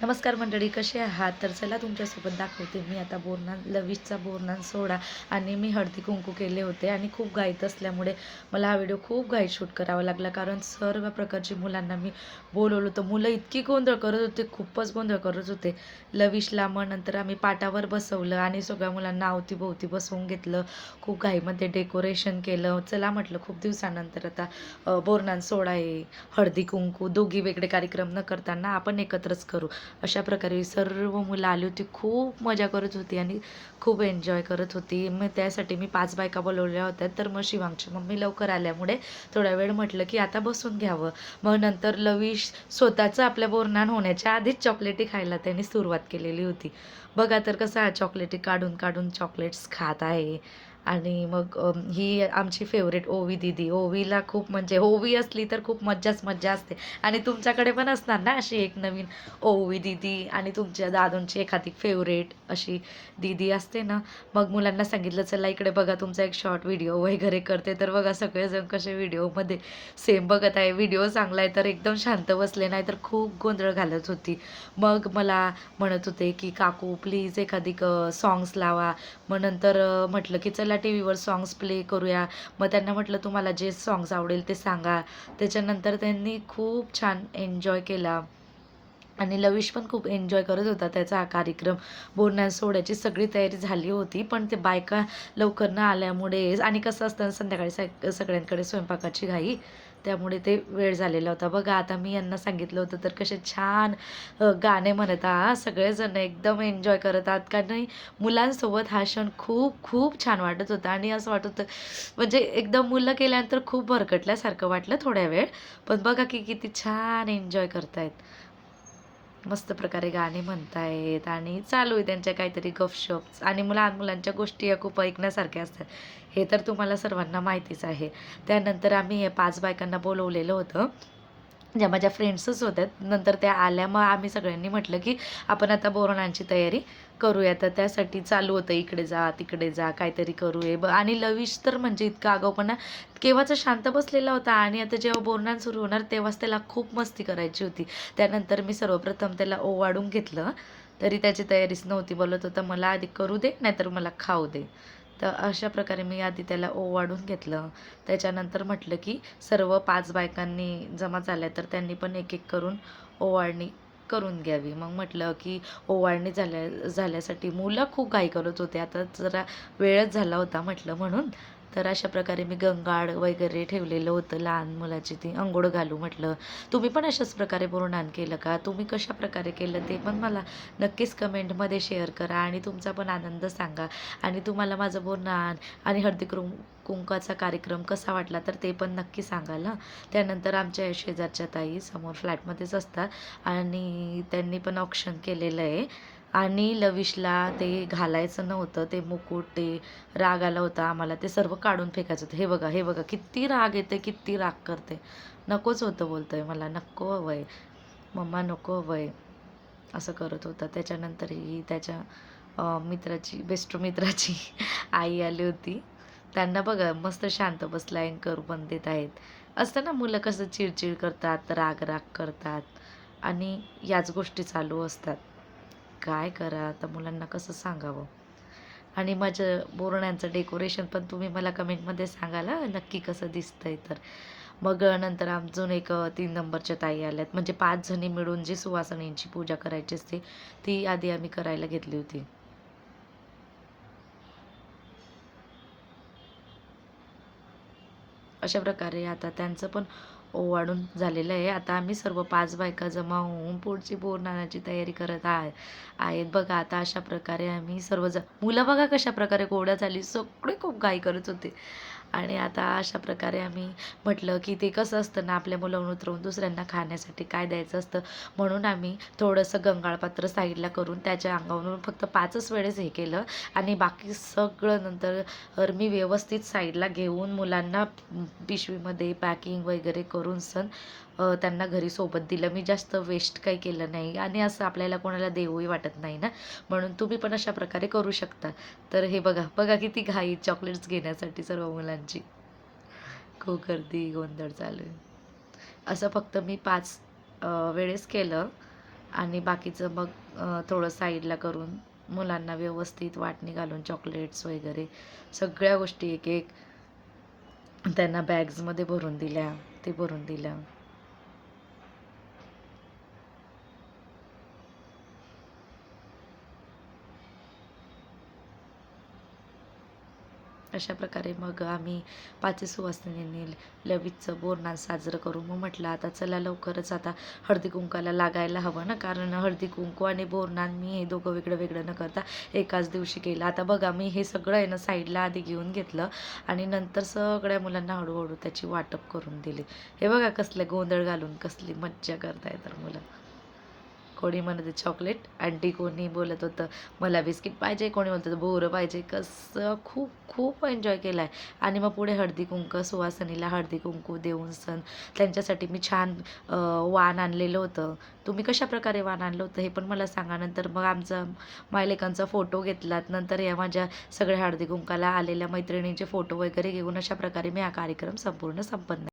नमस्कार मंडळी कसे आहात? तर चला तुमच्यासोबत दाखवते. मी आता बोरनान लविशचा बोरनान सोडा आणि मी हळदी कुंकू केले होते आणि खूप घाईत असल्यामुळे मला हा व्हिडिओ खूप घाईत शूट करावा लागला. कारण सर्व प्रकारची मुलांना मी बोलवलं तर मुलं इतकी गोंधळ करत होते खूपच गोंधळ करत होते. लविशला मग नंतर आम्ही पाटावर बसवलं आणि सगळ्या मुलांना अवतीभोवती बसवून घेतलं. खूप घाईमध्ये डेकोरेशन केलं. चला म्हटलं खूप दिवसानंतर आता बोरनान सोडा आहे हळदी कुंकू दोघी वेगळे कार्यक्रम न करताना आपण एकत्रच करू. अशा प्रकारे सर्व मुलं आली होती. खूप मजा करत होती आणि खूप एन्जॉय करत होती. मग त्यासाठी मी पाच बायका बोलवल्या होत्या. तर मग शिवांगची मम्मी लवकर आल्यामुळे थोडा वेळ म्हटलं की आता बसून घ्यावं. मग नंतर लविश स्वतःचं आपल्या बोरणान होण्याच्या आधीच चॉकलेटी खायला त्यांनी सुरुवात केलेली होती. बघा तर कसं हा चॉकलेटी काढून काढून चॉकलेट्स खात आहे. आणि मग ही आमची फेवरेट ओवी दिदी. ओवीला खूप म्हणजे ओवी असली तर खूप मज्जाच मज्जा असते. आणि तुमच्याकडे पण असणार ना अशी एक नवीन ओवी दिदी आणि तुमच्या दादूंची एखादी फेवरेट अशी दिदी असते ना? मग मुलांना सांगितलं चला इकडे बघा तुमचा एक शॉर्ट व्हिडिओ वगैरे करते. तर बघा सगळेजण कसे व्हिडिओमध्ये सेम बघत आहे. व्हिडिओ चांगला आहे तर एकदम शांत बसले नाही तर खूप गोंधळ घालत होती. मग मला म्हणत होते की काकू प्लीज एखादी सॉंग्स लावा. मग नंतर म्हटलं की चला टी व्हीवर सॉंग्स प्ले करूया. मग त्यांना म्हटलं तुम्हाला जे सॉंग्स आवडेल ते सांगा. त्याच्यानंतर त्यांनी खूप छान एन्जॉय केला. आणि लविश पण खूप एन्जॉय करत होता त्याचा हा कार्यक्रम. बोलण्या सोड्याची सगळी तयारी झाली होती पण ते बायका लवकर न आल्यामुळे आणि कसं असतं संध्याकाळी सग सगळ्यांकडे स्वयंपाकाची घाई. त्यामुळे ते वेळ झालेला होता. बघा आता मी यांना सांगितलं होतं तर कसे छान गाणे म्हणत आहात. सगळेजण एकदम एन्जॉय करत आहात. कारण मुलांसोबत हा क्षण खूप खूप छान वाटत होता. आणि असं वाटत होतं म्हणजे एकदम मुलं केल्यानंतर खूप भरकटल्यासारखं वाटलं थोड्या वेळ. पण बघा की किती छान एन्जॉय करतायत. मस्त प्रकारे गाणे म्हणतायत आणि चालू आहे त्यांच्या काहीतरी गपशप आणि लहान मुलांच्या गोष्टी या खूप ऐकण्यासारख्या असतात. हे तर तुम्हाला सर्वांना माहितीच आहे. त्यानंतर आम्ही हे पाच बायकांना बोलवलेलं होतं. ज्या माझ्या फ्रेंड्सच होत्या नंतर त्या आल्या. मग आम्ही सगळ्यांनी म्हटलं की आपण आता बोरणांची तयारी करूया. तर त्यासाठी चालू होतं इकडे जा तिकडे जा काहीतरी करूया. ब आणि लविश तर म्हणजे इतका आगाऊपणा केव्हाचा शांत बसलेला होता आणि आता जेव्हा बोरणान सुरू होणार तेव्हाच त्याला खूप मस्ती करायची होती. त्यानंतर मी सर्वप्रथम त्याला ओवाडून घेतलं तरी त्याची तयारीच नव्हती बोलत होता मला आधी करू दे नाहीतर मला खाऊ दे. तर अशा प्रकारे मी आधी त्याला ओवाळून घेतलं. त्याच्यानंतर म्हटलं की सर्व पाच बायकांनी जमा झाल्या तर त्यांनी पण एक एक करून ओवाळणी करून घ्यावी. मग म्हटलं की ओवाळणी झाल्या झाल्यासाठी मुलं खूप घाई करत होते. आता जरा वेळच झाला होता म्हटलं म्हणून. तर अशा प्रकारे मी गंगाड वगैरे ठेवलेलं होतं लहान मुलाची ती अंघोळ घालू म्हटलं. तुम्ही पण अशाच प्रकारे पूर्णान केलं का? तुम्ही कशा प्रकारे केलं ते पण मला नक्कीच कमेंटमध्ये शेअर करा आणि तुमचा पण आनंद सांगा. आणि तुम्हाला माझं पूर्णान आणि हळदी कुं कुंकाचा कार्यक्रम कसा वाटला तर ते पण नक्की सांगाल ना त्यानंतर आमच्या शेजारच्या ताई समोर फ्लॅटमध्येच असतात आणि त्यांनी पण ऑप्शन केलेलं आहे. आणि लविशला ते घालायचं नव्हतं ते मुकुट ते राग आला होता आम्हाला. ते सर्व काढून फेकायचं होतं. हे बघा हे बघा किती राग येते किती राग करते नकोच होतं बोलतोय मला. नको हवंय मम्मा नको हवंय असं करत होता. त्याच्यानंतरही त्याच्या मित्राची बेस्ट मित्राची आई आली होती. त्यांना बघा मस्त शांत बसला अँकर पण देत आहेत. असतं ना मुलं कसं चिडचिड करतात राग राग करतात. आणि याच गोष्टी चालू असतात. काय करा? आता मुलांना कसं सांगावं? आणि माझं बोरण्यांचं डेकोरेशन पण तुम्ही मला कमेंटमध्ये सांगाल नक्की कसं दिसतंय तर. मग नंतर अजून एक तीन नंबरच्या ताई आल्यात. म्हणजे पाच जणी मिळून जी सुवासणींची पूजा करायची असते ती आधी आम्ही करायला घेतली होती. अशा प्रकारे आता त्यांचं पण ओवाळून झालेलं आहे. आता आम्ही सर्व पाच बायका जमा होऊन पुढची बोरनाण्याची तयारी करत आहे. आहेत बघा आता अशा प्रकारे आम्ही सर्वजण मुलं बघा कशा प्रकारे गोळ्या झाली. सगळे खूप घाई करत होते. आणि आता अशा प्रकारे आम्ही म्हटलं की ते कसं असतं ना आपल्या मुलांना उतरवून दुसऱ्यांना खाण्यासाठी काय द्यायचं असतं म्हणून आम्ही थोडंसं गंगाळपात्र साईडला करून त्याच्या अंगावरून फक्त पाचच वेळेस हे केलं आणि बाकी सगळं नंतर मी व्यवस्थित साईडला घेऊन मुलांना पिशवीमध्ये पॅकिंग वगैरे करून सण त्यांना घरी सोबत दिलं. मी जास्त वेस्ट काही केलं नाही आणि असं आपल्याला कोणाला देऊही वाटत नाही ना. म्हणून तुम्ही पण अशा प्रकारे करू शकता. तर हे बघा बघा किती घाई चॉकलेट्स घेण्यासाठी सर्व मुलांची. खूप गर्दी गोंधळ चालू आहे. असं फक्त मी पाच वेळेस केलं आणि बाकीचं मग थोडं साईडला करून मुलांना व्यवस्थित वाटणी घालून चॉकलेट्स वगैरे सगळ्या गोष्टी एक एक त्यांना बॅग्समध्ये भरून दिल्या ते भरून दिल्या. अशा प्रकारे मग आम्ही पाचही सुवासिनींनी लवीचं बोरनान साजरं करू. मग म्हटलं आता चला लवकरच आता हळदी कुंकाला लागायला हवं ना? कारण हळदी कुंकू आणि बोरनान मी हे दोघं वेगळं वेगळं न करता एकाच दिवशी केलं. आता बघा मी हे सगळं आहे ना साईडला आधी घेऊन घेतलं आणि नंतर सगळ्या मुलांना हळूहळू त्याची वाटप करून दिली. हे बघा कसले गोंधळ घालून कसली मज्जा करताय तर मुलं. कोणी म्हणत होते चॉकलेट आंटी कोणी बोलत होतं मला बिस्किट पाहिजे. कोणी बोलत होतं बोरं पाहिजे. कसं खूप खूप एन्जॉय केला आहे आणि मग पुढे हळदी कुंकू सुवासनीला हळदी कुंकू देऊन सण. त्यांच्यासाठी मी छान वाण आणलेलं होतं. तुम्ही कशा प्रकारे वाण आणलं होतं हे पण मला सांगा. नंतर मग आमचा मायलेकांचा फोटो घेतलात. नंतर या माझ्या सगळ्या हळदी कुंकाला आलेल्या मैत्रिणींचे फोटो वगैरे घेऊन अशा प्रकारे मी हा कार्यक्रम संपूर्ण संपन्न